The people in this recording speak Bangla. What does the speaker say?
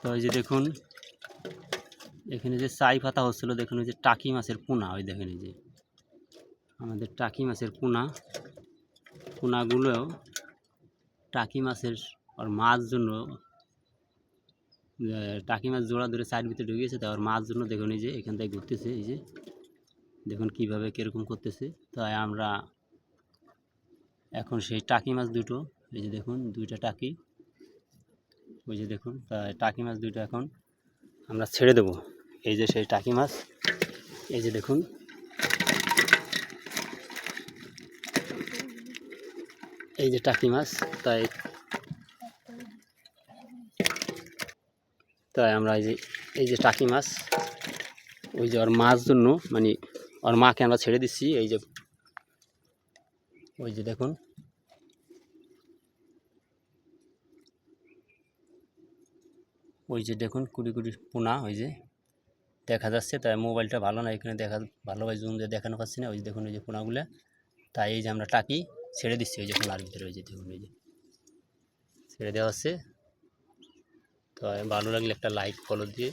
তো এই যে দেখুন, এখানে যে চাই পাতা হচ্ছিল, দেখুন ওই যে টাকি মাছের পোনা, ওই দেখেন যে। আমাদের টাকি মাছের পোনা পোনাগুলো টাকি মাছের আর মাছ জন্য টাকি মাছ জোড়া ধরে সাইড ভিতরে ঢুকিয়েছে, তো তারপর মাছ জন্য দেখুন এই যে, এখান থেকে ঘুরতেছে, এই যে। দেখুন কীভাবে, কীরকম করতেছে। তাই আমরা এখন সেই টাকি মাছ দুটো, এই যে দেখুন, দুইটা টাকি ওই যে দেখুন টাকি মাছ দুইটা এখন আমরা ছেড়ে দেব। এই যে সেই টাকি মাছ, এই যে দেখুন। এই যে টাকি মাছ, তাই তাই আমরা এই যে এই যে টাকি মাছ, ওই যে ওর মাছ জন্য মানে ওর মাকে আমরা ছেড়ে দিচ্ছি, এই যে, ওই যে দেখুন। ওই যে দেখুন কুড়ি কুড়ি পোনা, ওই যে দেখা যাচ্ছে। তাই মোবাইলটা ভালো না, এখানে দেখা ভালোভাবে জুম দিয়ে দেখানো পাচ্ছি না। ওই যে দেখুন, ওই যে পোনাগুলো। তাই এই যে আমরা টাকি, ছেড়ে দিচ্ছি। ওই যে পোনার ভিতরে, ওই যে দেখুন, ওই যে ছেড়ে দেওয়া হচ্ছে। তো ভালো লাগলে একটা লাইক ফলো দিয়ে